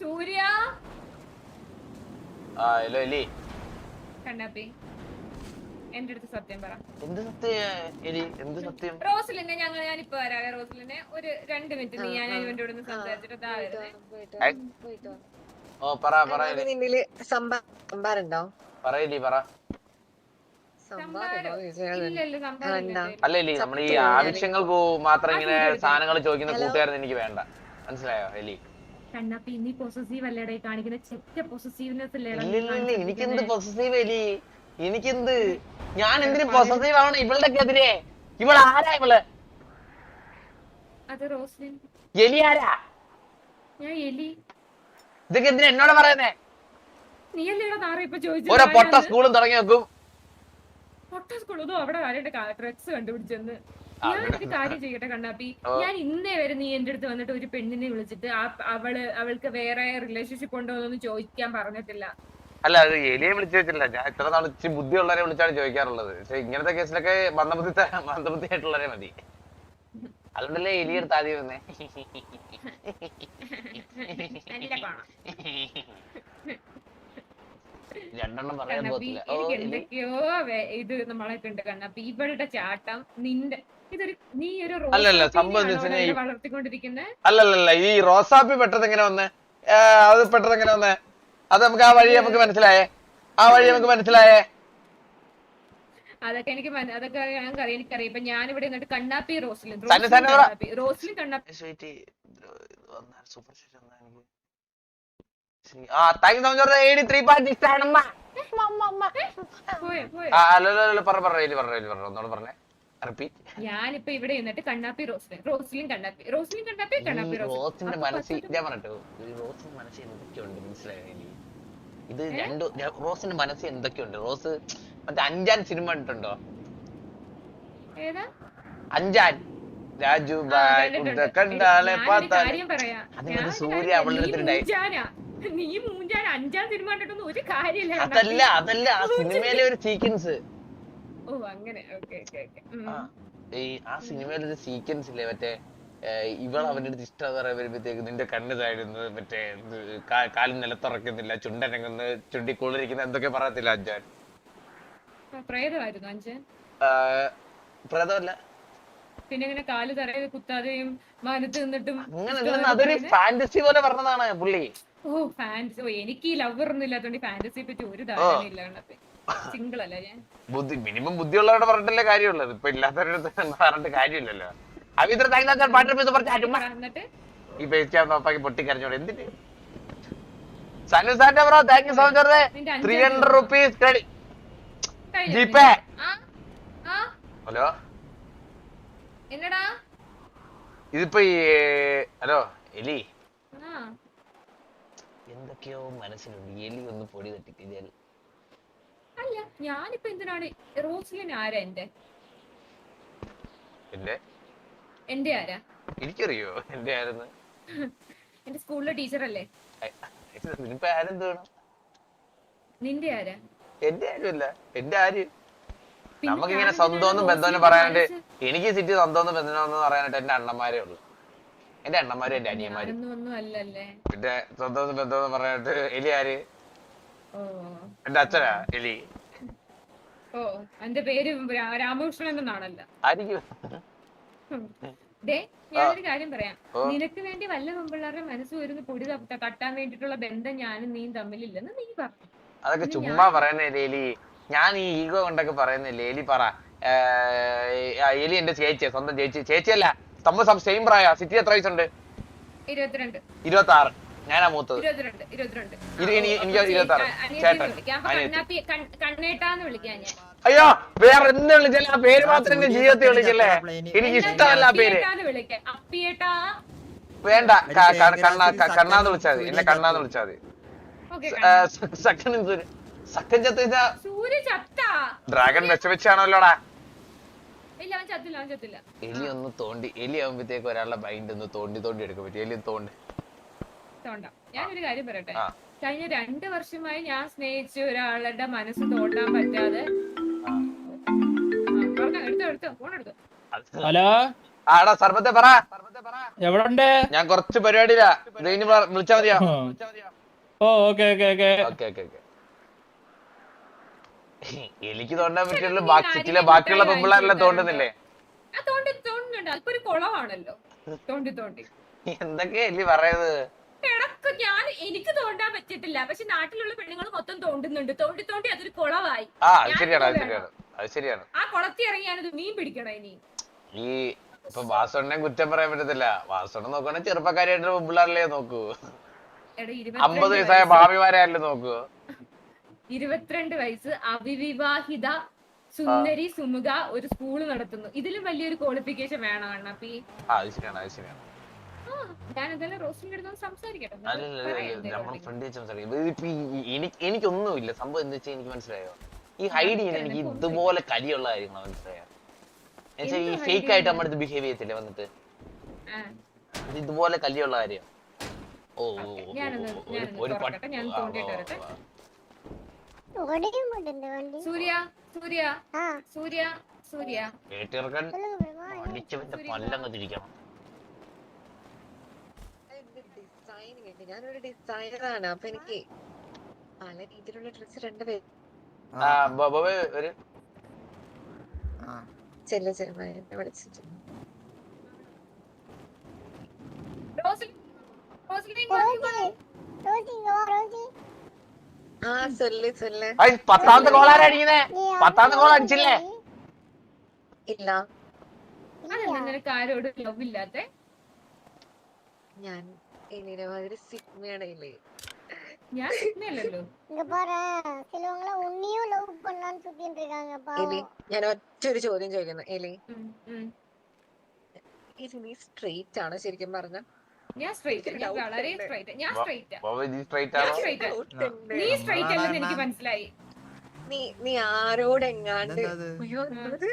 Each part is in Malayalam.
സൂര്യ? ആ ഹലോ എലി. കണ്ണാപ്പി എന്റെ അടുത്ത് സത്യം പറ. എന്ത് സത്യം എലി? എന്ത് സത്യം? റോസലിനെ ഞങ്ങൾ ഞാനിപ്പോ വരാവേ റോസലിനെ ഒരു രണ്ട് മിനിറ്റ് നീ ഞാൻ ഇവന്റെ കൂടെ ഒന്ന് സംസാരിച്ചിട്ട് ദാ വരുന്നേ. ഓ പറ പറ എലി. നിന്നിൽ സംഭാരുണ്ടോ? പറ എലി പറ. സംഭാരുണ്ടോ ഇല്ല ഇല്ല. സംഭവം എന്താ? അല്ല എലി നമ്മൾ ഈ ആവശ്യങ്ങൾക്ക് മാത്രം ഇങ്ങനെ സാധനങ്ങൾ ചോദിക്കുന്ന കൂട്ടുകാരൻ എനിക്ക് വേണ്ട. മനസ്സിലായോ എലി? കാണിക്കുന്ന എനിക്കെന്ത് പൊസസീവ് എലി എനിക്കെന്ത് ഞാൻ എന്തിനു പൊസസീവ് ആവണം ഇവളുടെ എതിരെ ഇവൾ ആരാ ഇവൾ എലി ആരാ ഞാൻ എലി ഇതൊക്കെ എന്തിനാ എന്നോട് പറയുന്നേ നീ അല്ലേടാ പൊട്ട സ്കൂളും തുടങ്ങി വെക്കും പൊട്ട സ്കൂളൊന്നും അവിടെ ഡ്രഗ്സ് കണ്ടുപിടിച്ചെന്ന് ഞാൻ ഒരു കാര്യം ചെയ്യട്ടെ കണ്ണാപ്പി. ഞാൻ ഇന്നേ വരെ നീ എന്റെ അടുത്ത് വന്നിട്ട് ഒരു പെണ്ണിനെ വിളിച്ചിട്ട് അവൾ അവൾക്ക് വേറെ റിലേഷൻഷിപ്പ് ഉണ്ടോ എന്നൊന്നും ചോദിക്കാൻ പറഞ്ഞിട്ടില്ല. അല്ല അത് എലിയെ വിളിച്ചു വെച്ചില്ല ഞാൻ എത്ര നാൾ ഇച്ചിരി ബുദ്ധിയുള്ളവരെ വിളിച്ചാണ് ചോദിക്കാറുള്ളത്. പക്ഷെ ഇങ്ങനത്തെ കേസിലൊക്കെ മന്ദബുദ്ധി മന്ദബുദ്ധി ആയിട്ടുള്ളവരെ മതി. അതുകൊണ്ടല്ലേ എലിയെടുത്ത് ആദ്യം വന്നേ? രണ്ടെണ്ണം പറയാൻ പോകത്തില്ല. എലി. എന്തൊക്കെയോ ഇത് നമ്മളൊക്കെ ഉണ്ട് കണ്ണാപ്പി. ഇവളുടെ ചാട്ടം നിന്റെ അല്ലല്ല, സംഭവം ഈ- വളർത്തിക്കൊണ്ടിരിക്കുന്നത് അല്ലല്ലല്ല ഈ റോസാപ്പി പെട്ടത് എങ്ങനെ വന്നേ അത് പെട്ടത് എങ്ങനെ വന്നേ? അത് നമുക്ക് ആ വഴി നമുക്ക് മനസ്സിലായേ? ആ വഴി നമുക്ക് മനസ്സിലായേ? അതൊക്കെ എനിക്ക് അതൊക്കെ എനിക്കറിയാം. ഇപ്പൊ ഞാനിവിടെ നിന്നിട്ട് കണ്ണാപ്പി റോസ്ലിൻ തന്നെ, റോസ്ലിൻ തന്നെ പറ. കണ്ണാപ്പി ആ താങ്ക് യു എയ്റ്റി ത്രീ അല്ലല്ലോ പറഞ്ഞ എലി പറഞ്ഞ ഒന്നോട് പറഞ്ഞേ. റിപ്പീറ്റ് ഞാനിപ്പോ ഇവിടെ നിന്നിട്ട് കണ്ണാപ്പി റോസ്ലിൻ റോസ്ലിൻ കണ്ണാപ്പി റോസ്ലിൻ കണ്ണാപ്പി കണ്ണാപ്പി റോസിന്റെ മനസ്സിൽ ഞാൻ റോസിന്റെ മനസ്സിൽ എന്തൊക്കെയുണ്ട് ഇത് രണ്ട് റോസിന്റെ മനസ്സിൽ എന്തൊക്കെയുണ്ട്? റോസ് മറ്റേ അഞ്ചാൻ സിനിമ കണ്ടിട്ടുണ്ടോ? അഞ്ചാൻ. രാജു. അതിനകത്ത് സൂര്യ. അവളുടെ നീ മൂഞ്ചാൻ അഞ്ചാം സിനിമ കണ്ടിട്ടൊന്നും ഒരു കാര്യമില്ല. അതല്ല അതല്ല ആ സിനിമയിലെ ഒരു സീക്വൻസ് ഓ അങ്ങനെ. Okay okay okay. ഈ ആ സിനിമയിലെ ഒരു സീക്വൻസ് ഇല്ലേ മറ്റേ ഇവൾ അവന്റെ അടുത്ത് ഇഷ്ടം പറയാൻ വരുമ്പോഴത്തേക്ക് നിന്റെ കണ്ണ് താഴുന്നത് മറ്റേ കാലും കാ- കാൽ നിലത്തുറക്കുന്നില്ല ചുണ്ടനങ്ങുന്നു ചുണ്ടി കൂളിരിക്കുന്ന എന്തൊക്കെ പറയത്തില്ല അഞ്ചാൻ പ്രേതമായിരുന്നു പ്രേതമല്ല. പിന്നെ ഇങ്ങനെ കാൽ തറയിൽ കുത്താതെയും മാനത്ത് നിന്നിട്ടും അങ്ങനെ ഇഷ്ടമാണ് അതൊരു ഫാന്റസി പോലെ പറഞ്ഞതാണ് പുള്ളി. ഓ ഫാൻസി ഓ എനിക്ക് ലവർ ഒന്നും ഇല്ലാത്തോണ്ട് ഫാന്റസിയെ പറ്റി ഒരു ധാരണ കണ്ടപ്പോ. സിംഗിൾ അല്ല ഞാൻ? ബുദ്ധി മിനിമം ബുദ്ധിയുള്ളവരുടെ പറഞ്ഞിട്ടല്ലേ കാര്യമുള്ളത് ഇപ്പൊ ഇല്ലാത്തവരുടെ പറഞ്ഞിട്ട് കാര്യമില്ലല്ലോ. അവിത്ര താങ്കൾ പാട്ടിൽ പോയി പറഞ്ഞ എന്നിട്ട്? ഈ പേസ്റ്റ് നോപ്പാക്കി പൊട്ടിക്കരഞ്ഞോട് എന്തിന്? സനു സാറ്റ bro thank you so much three hundred rupees credit hello? എന്നടാ? ഇതിപ്പോ ഈ ഹലോ എലി. എന്തൊക്കെയോ മനസ്സിലുണ്ട്. എലി ഒന്ന് പൊടി തട്ടിക്കഴിഞ്ഞാൽ അല്ല ഞാനിപ്പോ എന്തിനാണ്? റോസ്ലിൻ ആരാ എന്റെ എന്റെ എന്റെ ആരാ? എനിക്കറിയോ എന്റെ ആരെന്ന്? എന്റെ സ്കൂളിലെ ടീച്ചർ അല്ലേ ഇതിനിപ്പോ ആരെന്ത് വേണം നിന്റെ ആരാ? എന്റെ ആരുമല്ല എന്റെ ആര്? നമുക്ക് നമുക്കിങ്ങനെ സ്വന്തമൊന്നും ബന്ധമൊന്നും പറയാനായിട്ട് എനിക്ക് സിറ്റി സ്വന്തമൊന്നും ബന്ധമൊന്നും പറയാനായിട്ട് എന്റെ അണ്ണന്മാരെ ഉള്ളൂ. എന്റെ അണ്ണന്മാരും എന്റെ അനിയന്മാരും. പിന്നെ സ്വന്തമെന്നും ബന്ധമെന്നും പറയാനായിട്ട് എലി ആര്? എന്റെ അച്ഛനാ എലി. ഓ എന്റെ പേര് രാമകൃഷ്ണൻ എന്നാണല്ലോ ഞാനൊരു കാര്യം പറയാം. നിനക്ക് വേണ്ടി വല്ല പെമ്പിള്ളാരുടെ മനസ്സ് വരുന്ന പൊടി തട്ടാൻ വേണ്ടിട്ടുള്ള ബന്ധം ഞാനും നീയും തമ്മിലില്ലെന്ന് നീ പറഞ്ഞു. അതൊക്കെ ചുമ്മാ പറയുന്നേ ലേലി ഞാൻ ഈ ഈഗോ കൊണ്ടൊക്കെ പറയുന്നേ ലേലി പറ. എലി എന്റെ ചേച്ചിയാ സ്വന്തം ചേച്ചി. ചേച്ചിയല്ല തമ്മ സെയിം പ്രായ. സിറ്റി എത്ര വയസ്സുണ്ട്? ഇരുപത്തിരണ്ട്. ഇരുപത്തി ആറ് ഞാനാ മൂത്തത്. എനിക്ക്. ചേട്ടൻ. ഞാൻ. അയ്യോ വേറെ എന്ത് വിളിച്ചല്ലേ പേര് മാത്രം എന്റെ ജീവിതത്തിൽ വിളിക്കല്ലേ? എനിക്ക് ഇഷ്ടമല്ല പേര്. വേണ്ട കണ്ണ കണ്ണാന്ന് വിളിച്ചാൽ മതി. എന്നെ കണ്ണാന്ന് വിളിച്ചാൽ മതി. സക്കൻ സക്കൻ ചത്ത ഡ്രാഗൺ വിഷമിച്ചാണല്ലോടാ. എലി ഒന്ന് തോണ്ടി എലി ആവുമ്പത്തേക്ക് ഒരാളുടെ മൈൻഡ് ഒന്ന് തോണ്ടി തോണ്ടി എടുക്കാൻ പറ്റും. എലി തോണ്ടി. തോണ്ട ഞാനൊരു കാര്യം പറയട്ടെ. കഴിഞ്ഞ രണ്ട് വർഷമായി ഞാൻ സ്നേഹിച്ച ഒരാളുടെ മനസ്സ് തോണ്ടാൻ പറ്റാതെ. ഹലോ? ആടാ സർബത്തെ പറ. എവിടെ ഉണ്ട് ഞാൻ കുറച്ച് പരിപാടിയിലാ. കഴിഞ്ഞ് വിളിച്ചാ മതിയോ? ഓ okay okay okay. Okay okay okay. എനിക്ക് തോണ്ടാൻ പറ്റുള്ളൂ ബാക്കിയുള്ള ബാക്കിയുള്ള പെമ്പിള്ളാരെല്ലാം തോണ്ടുന്നില്ലേ? ആ തോണ്ടി തോണ്ടുന്നുണ്ട് കുളമാണല്ലോ. തോണ്ടി തോണ്ടി. എന്തൊക്കെയാ എല്ലി പറയുന്നത്? ഇടയ്ക്ക് ഞാൻ എനിക്ക് തോണ്ടാൻ പറ്റിയിട്ടില്ല. പക്ഷെ നാട്ടിലുള്ള പെണ്ണുങ്ങൾ മൊത്തം തോണ്ടുന്നുണ്ട്. തോണ്ടി തോണ്ടി അതൊരു കുളവായി. ആ അത് ശരിയാണ് അത് ശരിയാണ് അത് ശരിയാണ്. ആ കുളത്തി ഇറങ്ങിയാണ് മീൻ പിടിക്കണം ഇനി. ഈ ഇപ്പൊ വാസണ്ണനെ കുറ്റം പറയാൻ പറ്റത്തില്ല. വാസണ്ണ നോക്കണേ ചെറുപ്പക്കാരായിട്ട് പിള്ളേരല്ലേ നോക്കൂ. എടാ, അമ്പത് ഇരുപത്തിരണ്ട് വയസ്സായ വയസ്സ്. ഭാവിമാരല്ലേ നോക്കൂ. ഇരുപത്തിരണ്ട് വയസ്സ് അവിവിവാഹിത സുന്ദരി സുമുഖ ഒരു സ്കൂൾ നടത്തുന്നു. ഇതിലും വലിയൊരു ക്വാളിഫിക്കേഷൻ വേണം അണ്ണാപ്പി ആ അത് ശരിയാണ് അത് ശരിയാണ്. എനിക്കൊന്നുമില്ല. സംഭവം എന്താ വെച്ചാൽ എനിക്ക് മനസ്സിലായോ? ഈ ഹൈഡ് ചെയ്യാൻ എനിക്ക് ഇതുപോലെ കലിയുള്ള കാര്യങ്ങളാണ് മനസ്സിലായോ? ഈ ഫേക്ക് ആയിട്ട് നമ്മുടെ ബിഹേവ് ചെയ്യത്തില്ലേ വന്നിട്ട്? ഇതുപോലെ കലിയുള്ള കാര്യം ഓ ഒരു സൂര്യ സൂര്യ സൂര്യ സൂര്യ. ഡിസൈന് വേണ്ടി. ഞാനൊരു ഡിസൈനറാണ് അപ്പൊ എനിക്ക് പല രീതിയിലുള്ള ഡ്രസ് രണ്ട് പേര് ചെല്ല ചെറുമായ വിളിച്ചിട്ട് ആ അടിക്കുന്നേ? അടിച്ചില്ലേ? ഇല്ല. ലവ് ഞാൻ എലിനെ മാതിരി സിഗ്മയാണ് ഇല്ലേ ഞാൻ സിഗ്നല്ലോ இங்க பாரு சிலவங்க உன்னையும் லவ் பண்ணலாம்னு சுத்திட்டு இருக்காங்க എലി பாவம் ഞാൻ ഒറ്റ ഒരു ചോദ്യം ചോദിക്കുന്നു എലി ഇത് നീ സ്ട്രെയിറ്റ് ആണോ ശരിക്കും പറഞ്ഞ ഞാൻ സ്ട്രൈറ്റ് ഞാൻ Doubt വളരെ ഉണ്ട്. സ്ട്രൈറ്റ് ഞാൻ വ- സ്ട്രൈറ്റ് ബോബ നീ സ്ട്രൈറ്റ് ഞാൻ ആണോ സ്ട്രൈറ്റ് നീ സ്ട്രൈറ്റ് അല്ലെന്ന് എനിക്ക് മനസ്സിലായി നീ നീ ആരോടെങ്ങാണ്ട് അയ്യോ എന്തത്?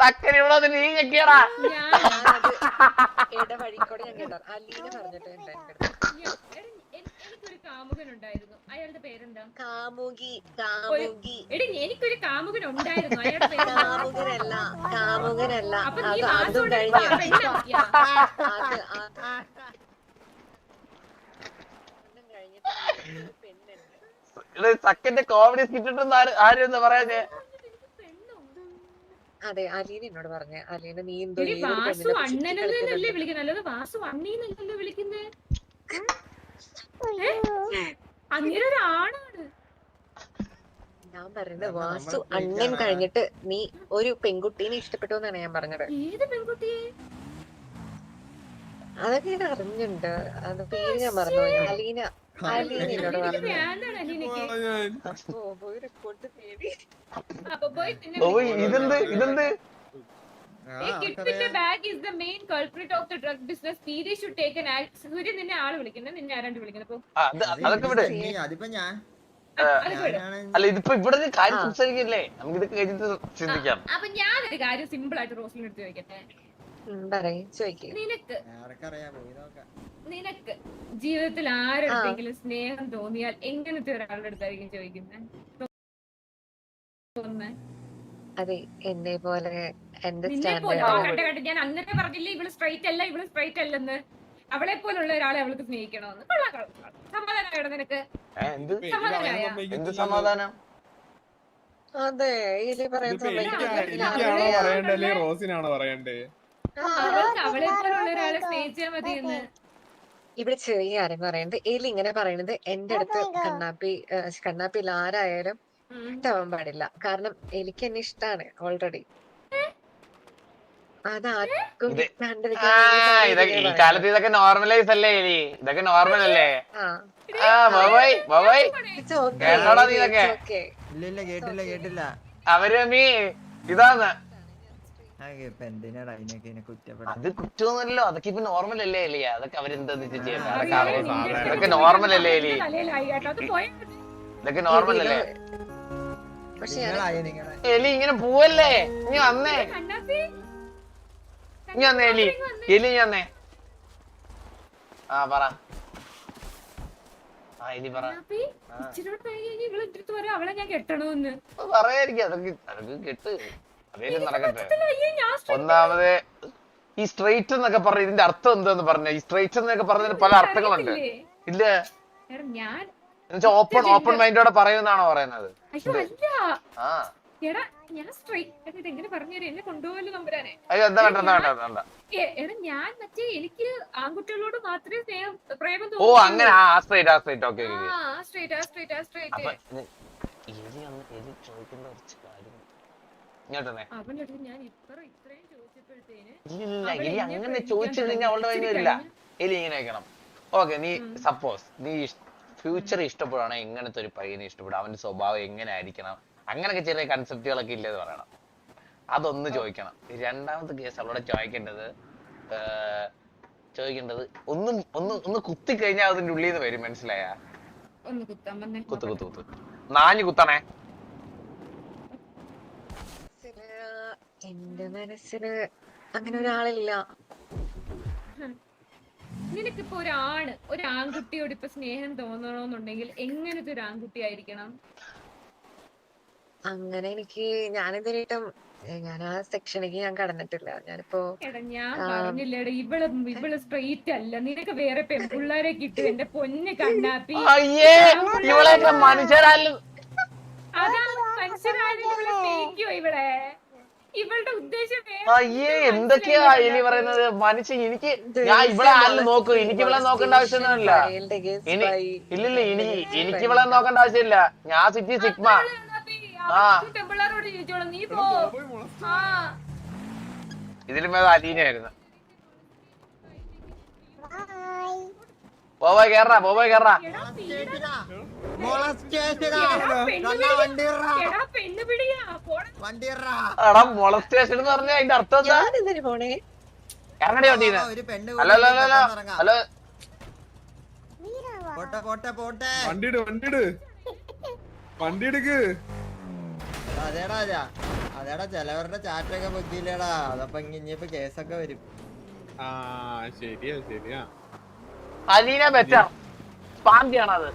സക്കനാണ് ഇവിടെ നീ ഞെക്കിയടാ. ഞാൻ ഞാനത് ഇടവഴിക്കൂടെ ഞാൻ കേട്ടോ അലീന പറഞ്ഞിട്ട് ഉണ്ട് എന്റെ അടുത്ത്. ഞാൻ- എനിക്കൊരു കാമുകൻ ഉണ്ടായിരുന്നു അയാളുടെ പേരെന്താ? കാമുകി കാമുകി. എടി എനിക്കൊരു കാമുകൻ ഉണ്ടായിരുന്നു അയാളുടെ പേരെന്താ? കാമുകനല്ല കാമുകനല്ല. അപ്പൊ നീ അത് അതും വാസോടെ കഴിഞ്ഞ്. പെണ്ണാക്കിയാ? അത് അത് അതും കഴിഞ്ഞിട്ട് ഒരു പെണ്ണുണ്ട് ഇത് സക്കന്റെ കോമഡി ആരും എന്താ പറയാ അതെ അലീന എന്നോട് പറഞ്ഞ. അലീന നീ എന്തോ ഞാൻ പറയുന്നത് വാസു അണ്ണൻ കഴിഞ്ഞിട്ട് നീ ഒരു പെൺകുട്ടീനെ ഇഷ്ടപ്പെട്ടു എന്നാണ് ഞാൻ പറഞ്ഞത്. ഏത് പെൺകുട്ടിയെ? അതൊക്കെ ഞാൻ അറിഞ്ഞുണ്ട് അത് പേര് ഞാൻ പറഞ്ഞു അലീന അലീന എന്നോട് എനിക്ക് പറഞ്ഞു ഓ പോയി റിപ്പോർട്ട് പേടി അപ്പൊ പോയി പിന്നെ ഓ ഇതെന്ത്? ഇതെന്ത്? A kid with a bag is the main culprit of should take നിന്നെ ആൾ വിളിക്കുന്നത് നിന്നെ ആരാണ്ട് വിളിക്കുന്നത് അല്ല ഇതിപ്പോ ഇവിടെ കാര്യം സംസാരിക്കില്ലേ? നമുക്ക് ഇത് കഴിഞ്ഞിട്ട് ചിന്തിക്കാം. അപ്പൊ ഞാനൊരു കാര്യം സിമ്പിൾ ആയിട്ട് റോസിനെടുത്ത് ചോദിക്കട്ടെ? നിനക്ക് നിനക്ക് ജീവിതത്തിൽ ആരെടുത്തെങ്കിലും സ്നേഹം തോന്നിയാൽ എങ്ങനത്തെ ഒരാളുടെ അടുത്തായിരിക്കും ചോദിക്കുന്നത് അതെ എന്നെ പോലെ എന്റെ ഞാൻ അന്നത്തെ പറഞ്ഞില്ലേ ഇവൾ സ്ട്രൈറ്റ് അല്ല ഇവൾ സ്ട്രൈറ്റ് അല്ലെന്ന്? അവളെ പോലുള്ള ഒരാളെ അവൾക്ക് സ്നേഹിക്കണമെന്ന്. സമാധാനമായോ നിനക്ക്? എന്ത് സമാധാനം? അതെ റോസിനാണോ പറയണ്ടേ അവളെ പോലുള്ള ഒരാളെ സ്നേഹിച്ചാൽ മതിയെന്ന്. ഇവിടെ ചെറിയ കാര്യം പറയുന്നത് എലി ഇങ്ങനെ പറയുന്നത് എന്റെ അടുത്ത് കണ്ണാപ്പി കണ്ണാപ്പിയിൽ ആരായാലും. ഇഷ്ടാവാൻ പാടില്ല. കാരണം എനിക്ക് എന്നെ ഇഷ്ടാണ് ഓൾറെഡി ഈ കാലത്ത് ഇതൊക്കെ നോർമലൈസ് അല്ലേ എലി? ഇതൊക്കെ നോർമൽ അല്ലേ. കേട്ടോടാ നീ ഇതൊക്കെ? അവർ ഇതാന്ന് ആ ഇപ്പൊ എന്തിനാടാ അതിനൊക്കെ എന്നെ കുറ്റപ്പെടും അത് കുറ്റമൊന്നുമല്ലോ അതൊക്കെ ഇപ്പൊ നോർമൽ അല്ലേ അല്ലേ അതൊക്കെ അവരെന്താ ചെയ്യാൻ അതൊക്കെ നോർമൽ അല്ലേ അല്ലേ ഇതൊക്കെ നോർമൽ അല്ലേ? എലി ഇങ്ങനെ പോവല്ലേ? നീ വന്നേ. നീ ഇനി വന്നേ എലി. എലി ഇനി വന്നേ. ആ പറ. പറയായിരിക്കും അതൊക്കെ അതൊക്കെ കെട്ട്. അതേലും നടക്കട്ടെ. ഒന്നാമത് ഈ സ്ട്രൈറ്റ് എന്നൊക്കെ പറഞ്ഞ ഇതിന്റെ അർത്ഥം എന്താന്ന് പറഞ്ഞ. ഈ സ്ട്രൈറ്റ് എന്നൊക്കെ പറഞ്ഞതിന് പല അർത്ഥങ്ങളുണ്ട്. ഇല്ല. എന്നുവെച്ചാ ഓപ്പൺ ഓപ്പൺ മൈൻഡോടെ പറയുന്നതാണോ പറയുന്നത്? എടാ ഞാൻ സ്ട്രൈറ്റ് പറഞ്ഞുതരും എന്നെ കൊണ്ടുപോകല്ലോ നമ്പുരാനെ? എടാ ഞാൻ മറ്റേ എനിക്ക് ആൺകുട്ടികളോട് മാത്രമേ സ്നേഹം പ്രേമം ഓ അങ്ങനെ. ആ സ്ട്രൈറ്റ് ആ സ്ട്രൈറ്റ് ഓക്കെ ആ സ്ട്രൈറ്റ് ആ സ്ട്രൈറ്റ് ആ സ്ട്രേറ്റ് ഇല്ല എലി അങ്ങനെ ചോദിച്ചിട്ടുണ്ടെങ്കിൽ അവളുടെ. കയ്യിൽ വരില്ല എലി ഇങ്ങനെ വെക്കണം. ഓക്കെ നീ സപ്പോസ് നീ ഫ്യൂച്ചർ ഇഷ്ടപ്പെടുകയാണെങ്കിൽ എങ്ങനത്തെ ഒരു പയ്യനെ ഇഷ്ടപ്പെടും. അവന്റെ സ്വഭാവം എങ്ങനെ ആയിരിക്കണം അങ്ങനൊക്കെ ചെറിയ കൺസെപ്റ്റുകളൊക്കെ ഇല്ലെന്ന് പറയണം. അതൊന്ന് ചോദിക്കണം. രണ്ടാമത്തെ കേസ് അവളോട് ചോദിക്കേണ്ടത് ചോദിക്കേണ്ടത് ഒന്നും ഒന്ന് ഒന്ന് കുത്തി കഴിഞ്ഞാൽ അതിന്റെ ഉള്ളിൽ നിന്ന് വരും. മനസ്സിലായ? കുത്ത് കുത്ത് കുത്ത്. നാഞ്ഞു കുത്തണേ മനസ്സിൽ എന്റെ മനസ്സിൽ അങ്ങനെ ഒരാളില്ല. നിനക്കിപ്പോ ഒരാണ് ഒരു ആൺകുട്ടിയോട് ഇപ്പൊ സ്നേഹം തോന്നണമെന്നുണ്ടെങ്കിൽ എങ്ങനത്തെ ഒരു ആൺകുട്ടി ആയിരിക്കണം? അങ്ങനെ എനിക്ക് ഞാനിതുവരെയായിട്ടും ഏ, ഞാൻ ആ സെക്ഷനിലേക്ക് ഞാൻ കടന്നിട്ടില്ല. ഞാനിപ്പോ എടാ ഞാൻ. പറഞ്ഞില്ലേടാ ഇവൾ ഇവൾ സ്ട്രെയിറ്റ് അല്ല. നിനക്ക് വേറെ പെൺപിള്ളേരെ കിട്ടും എന്റെ പൊന്ന് കണ്ണാപ്പി. മനുഷ്യരാലും. അതാണ് സ്നേഹിക്കോ ഇവളെ. ഇവളുടെ ഉദ്ദേശം വേറെ അയ്യേ എന്തൊക്കെയാ എലി പറയുന്നത്? മനുഷ്യൻ എനിക്ക് ഞാൻ ഇവിടെ ആരും നോക്കൂ. എനിക്ക് ഇവിടെ നോക്കേണ്ട ആവശ്യമൊന്നുമില്ല. ഇല്ല against ഇനി ഇല്ലില്ല എനിക്ക് ഇവിടെ ഇവളെ നോക്കേണ്ട ആവശ്യമില്ല. ഞാൻ സിറ്റി സിഗ്മ. ആ. ഇതിലും മേലെ അലീനയായിരുന്നു ബായ് ബോബോയ് കേറാ ബോബോയ് കേറാ എടാ പീഡ- മോളസ്റ്റേഷനാ എടാ പെണ്ണ് വണ്ടിറാ പിടി- എടാ പെണ്ണ് പിടിയാ ബോബോ കേറാ. എടാ മൊളസ്റ്റേഷൻ എന്ന് പറഞ്ഞ അതിന്റെ അർത്ഥം എന്താ? ഇറങ്ങടി വണ്ടീന്ന് ഒരു പെണ്ണ് hello hello hello hello hello. വീരവാ പോട്ടെ പോട്ടെ പോട്ടെ. വണ്ടിട് വണ്ടിയിട്. വണ്ടി എടുക്ക് അതേടാ അതാ. അതേടാ ചിലവരുടെ ചാറ്റൊക്കെ ബുദ്ധിയില്ലേടാ. അതപ്പൊ ഇങ്ങ- ഇനിയിപ്പോ കേസൊക്കെ വരും. ആ ശരിയാ ശരിയാ. അലീന ബെറ്റർ. സ്പാന്തിയാണ് അത്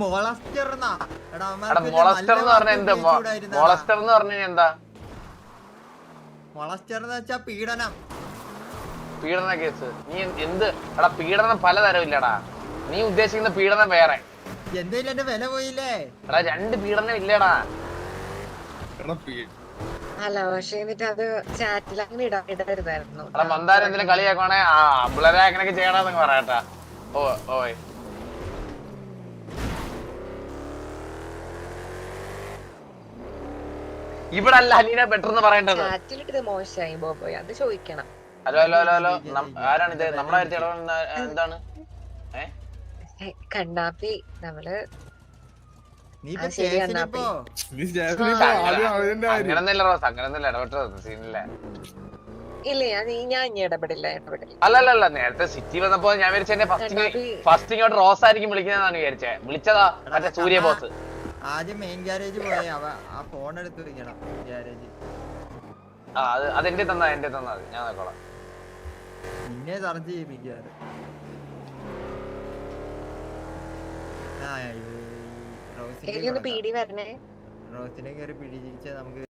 മോളസ്റ്റർ എന്ന്? പറഞ്ഞ എന്താ? മൊളസ്റ്റർ എന്ന് പറഞ്ഞ എന്താ? മോളസ്റ്റർ എന്ന് വെച്ചാ പീഡനം. പീഡന കേസ്. നീ എന്ത് എടാ പീഡനം പലതരം ഇല്ലടാ. നീ ഉദ്ദേശിക്കുന്ന പീഡനം വേറെ. എന്തെങ്കിലും വില പോയില്ലേ? എടാ രണ്ട് പീഡനം ഇല്ലടാ. എടാ അല്ല പക്ഷെ എന്നിട്ട് അത് ചാറ്റിൽ അങ്ങനെ ഇടാ ഇടരുതായിരുന്നു. അല്ല മന്ദാരം എന്തെങ്കിലും കളിയാക്കണേ ആ പിള്ളേരെ അങ്ങനെയൊക്കെ ചെയ്യണമെന്ന് പറയട്ടാ. ഓ ഓയ്. ഇവിടെ അല്ല അനീന ബെറ്റർ എന്ന് പറയേണ്ടത് ചാറ്റിലിട്ടത് മോശമായി ബോബോയ്. അത് ചോദിക്കണം. Hello hello hello hello. ആരാണ് ഇത്? നമ്മളെ എന്താണ്? കണ്ണാപ്പി നമ്മൾ അങ്ങനൊന്നുമില്ല റോസ് അങ്ങനൊന്നുമില്ല ഇടപെട്ടത് സീനില്ല. ഇല്ല ഞാൻ ഇടപെടില്ല ഇടപെടില്ല. അല്ലല്ല നേരത്തെ സിറ്റി വന്നപ്പോ ഞാൻ വിചാരിച്ചെ ഫസ്റ്റ് ഫസ്റ്റ് ഇങ്ങോട്ട് റോസ് ആയിരിക്കും വിളിക്കുന്നതാണ് വിചാരിച്ചേ. വിളിച്ചതാ മറ്റേ സൂര്യ ബോസ്. ആദ്യം മെയിൻ ഗ്യാരേജ് പോയി അവ ആ ഫോൺ എടുത്ത് വെക്കണം ഗ്യാരേജ് ആ അത് അതെന്റെ തന്നാ എന്റെ തന്നാ ഞാൻ നോക്കോളാം. നിന്നെ ചർച്ച ചെയ്യിപ്പിക്കാറ്. അയ്യോ. റോസിനെ പിടി. പീടി വരണേ റോസിനെ കയറി പിടിച്ച് നമുക്ക്